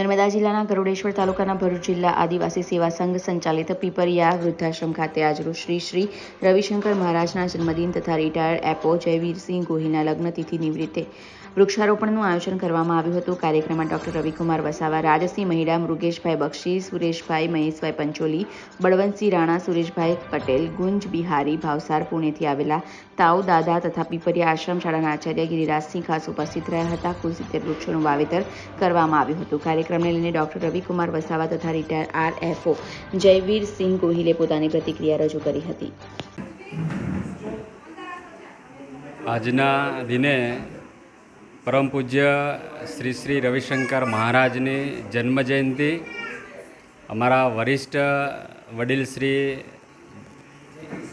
નર્મદા જિલ્લાના ગરુડેશ્વર તાલુકાના ભરૂચ જિલ્લા આદિવાસી સેવા સંઘ સંચાલિત પીપરિયા વૃદ્ધાશ્રમ ખાતે આજરોજ શ્રી શ્રી રવિશંકર મહારાજના જન્મદિન તથા રિટાયર્ડ એપો જયવીરસિંહ ગોહિલના લગ્નતિથિ નિમિત્તે વૃક્ષારોપણનું આયોજન કરવામાં આવ્યું હતું. કાર્યક્રમમાં ડોક્ટર રવિકુમાર વસાવા રાજસિંહ મહિડા, મૃગેશભાઈ બક્ષી, સુરેશભાઈ મહેશભાઈ પંચોલી, બળવંતસિંહ રાણા, સુરેશભાઈ પટેલ, ગુંજ બિહારી, ભાવસાર પુણેથી આવેલા તાઉ દાદા તથા પીપરિયા આશ્રમ શાળાના આચાર્ય ગિરિરાજસિંહ ખાસ ઉપસ્થિત રહ્યા હતા. કુલ સિત્તેર વૃક્ષોનું વાવેતર કરવામાં આવ્યું હતું. કાર્યક્રમને લઈને ડોક્ટર રવિકુમાર વસાવા તથા રિટાયર આરએફઓ જયવીરસિંહ ગોહિલે પોતાની પ્રતિક્રિયા રજૂ કરી હતી. આજના દિને પરમ પૂજ્ય શ્રી શ્રી રવિશંકર મહારાજની જન્મજયંતિ અમારા વરિષ્ઠ વડીલ શ્રી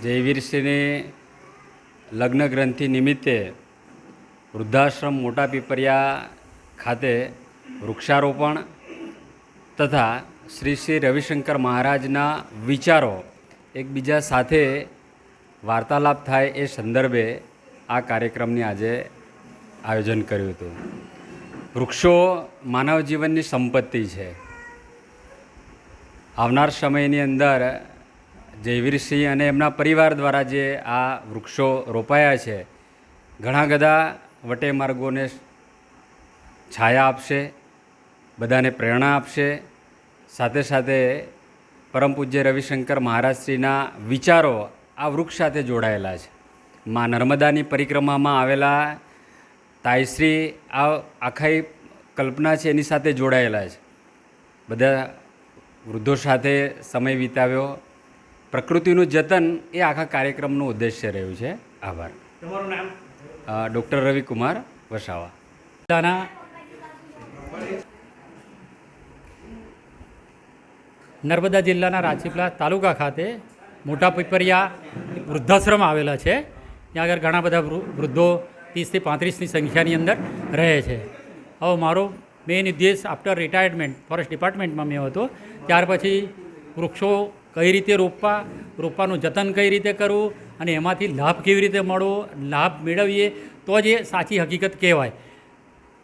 જયવીરસિંહની લગ્ન ગ્રંથિ નિમિત્તે વૃદ્ધાશ્રમ મોટા પીપરિયા ખાતે વૃક્ષારોપણ તથા શ્રી શ્રી રવિશંકર મહારાજના વિચારો એકબીજા સાથે વાર્તાલાપ થાય એ સંદર્ભે આ કાર્યક્રમની આજે આયોજન કર્યું હતું. વૃક્ષો માનવ જીવનની સંપત્તિ છે. આવનાર સમયની અંદર જયવીરસિંહ અને એમના પરિવાર દ્વારા જે આ વૃક્ષો રોપાયા છે, ઘણા બધા વટે માર્ગોને છાયા આપશે બધાને પ્રેરણા આપશે. સાથે સાથે પરમ પૂજ્ય રવિશંકર મહારાજશ્રીના વિચારો આ વૃક્ષ સાથે જોડાયેલા છે. માં નર્મદાની પરિક્રમામાં આવેલા તાયશ્રી આ આખાઈ કલ્પના છે એની સાથે જોડાયેલા છે. બધા વૃદ્ધો સાથે સમય વિતાવ્યો. પ્રકૃતિનું જતન એ આખા કાર્યક્રમનું ઉદ્દેશ્ય રહ્યું છે. આભાર. તમારું નામ? ડૉક્ટર રવિકુમાર વસાવા. જિલ્લાના નર્મદા જિલ્લાના રાજપીપળા તાલુકા ખાતે મોટા પીપરિયા વૃદ્ધાશ્રમ આવેલા છે. ત્યાં આગળ ઘણા બધા વૃદ્ધો ત્રીસથી પાંત્રીસની સંખ્યાની અંદર રહે છે. હવે મારો મેઇન ઉદ્દેશ આફ્ટર રિટાયરમેન્ટ ફોરેસ્ટ ડિપાર્ટમેન્ટમાં મેં હતો. ત્યાર પછી વૃક્ષો કઈ રીતે રોપવા, રોપવાનું જતન કઈ રીતે કરવું અને એમાંથી લાભ કેવી રીતે મળવો, લાભ મેળવીએ, તો જ એ સાચી હકીકત કહેવાય.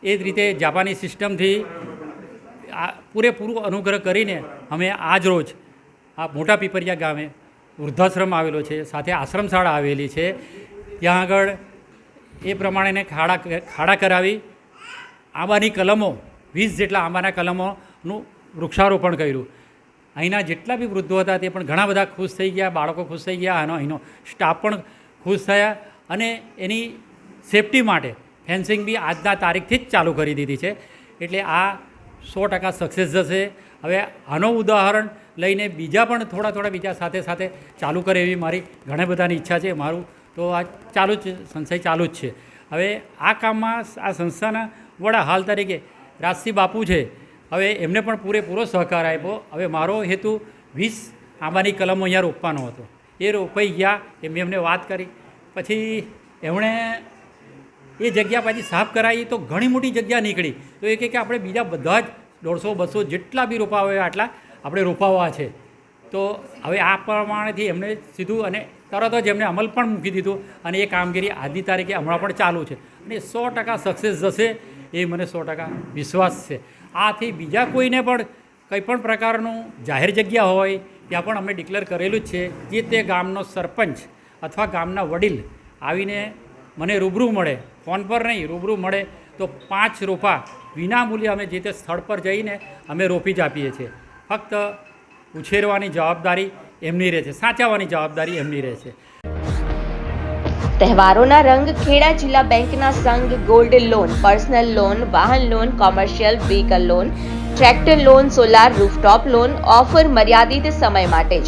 એ જ રીતે જાપાની સિસ્ટમથી આ પૂરેપૂરું અનુગ્રહ કરીને અમે આજ રોજ આ મોટા પીપરિયા ગામે વૃદ્ધાશ્રમ આવેલો છે, સાથે આશ્રમ શાળા આવેલી છે. ત્યાં આગળ એ પ્રમાણેને ખાડા ખાડા કરાવી આંબાની કલમો, વીસ જેટલા આંબાના કલમોનું વૃક્ષારોપણ કર્યું. અહીંના જેટલા બી વૃદ્ધો હતા તે પણ ઘણા બધા ખુશ થઈ ગયા, બાળકો ખુશ થઈ ગયા, આનો અહીંનો સ્ટાફ પણ ખુશ થયા અને એની સેફટી માટે ફેન્સિંગ બી આજના તારીખથી જ ચાલુ કરી દીધી છે. એટલે આ સો ટકા સક્સેસ જશે. હવે આનો ઉદાહરણ લઈને બીજા પણ થોડા થોડા બીજા સાથે સાથે ચાલુ કરે એવી મારી ઘણા બધાની ઈચ્છા છે મારું. તો આ ચાલુ જ સંશય ચાલુ જ છે. હવે આ કામમાં આ સંસ્થાના વડા હાલ તરીકે રાજસિંહ બાપુ છે. હવે એમને પણ પૂરેપૂરો સહકાર આપ્યો. હવે મારો હેતુ વીસ આંબાની કલમો અહીંયા રોપવાનો હતો. એ રોપાઈ ગયા એ મેં એમને વાત કરી. પછી એમણે એ જગ્યા પછી સાફ કરાવી તો ઘણી મોટી જગ્યા નીકળી. તો એ કે આપણે બીજા બધા જ દોઢસો, બસો જેટલા બી રોપાઓ હોય આટલા આપણે રોપાવા છે. તો હવે આ પ્રમાણેથી એમને સીધું અને તરત જ એમને અમલ પણ મૂકી દીધું અને એ કામગીરી આજની તારીખે હમણાં પણ ચાલુ છે. અને સો ટકા સક્સેસ જશે એ મને સો ટકા વિશ્વાસ છે. આથી બીજા કોઈને પણ કંઈ પણ પ્રકારનું જાહેર જગ્યા હોય, ત્યાં પણ અમે ડિક્લેર કરેલું જ છે. જે તે ગામનો સરપંચ અથવા ગામના વડીલ આવીને મને રૂબરૂ મળે. ફોન પર નહીં, રૂબરૂ મળે. તો પાંચ રોપા વિનામૂલ્યે અમે જે તે સ્થળ પર જઈને અમે રોપી જ આપીએ છીએ. ફક્ત ઉછેરવાની જવાબદારી એમની રહે છે. સાચવવાની જવાબદારી એમની રહે છે. તહેવારોના રંગ ખેડા જિલ્લા બેંકના સંઘ ગોલ્ડ લોન, પર્સનલ લોન, વાહન loan, commercial vehicle loan, tractor loan, solar rooftop loan, offer મર્યાદિત સમય માટે જ.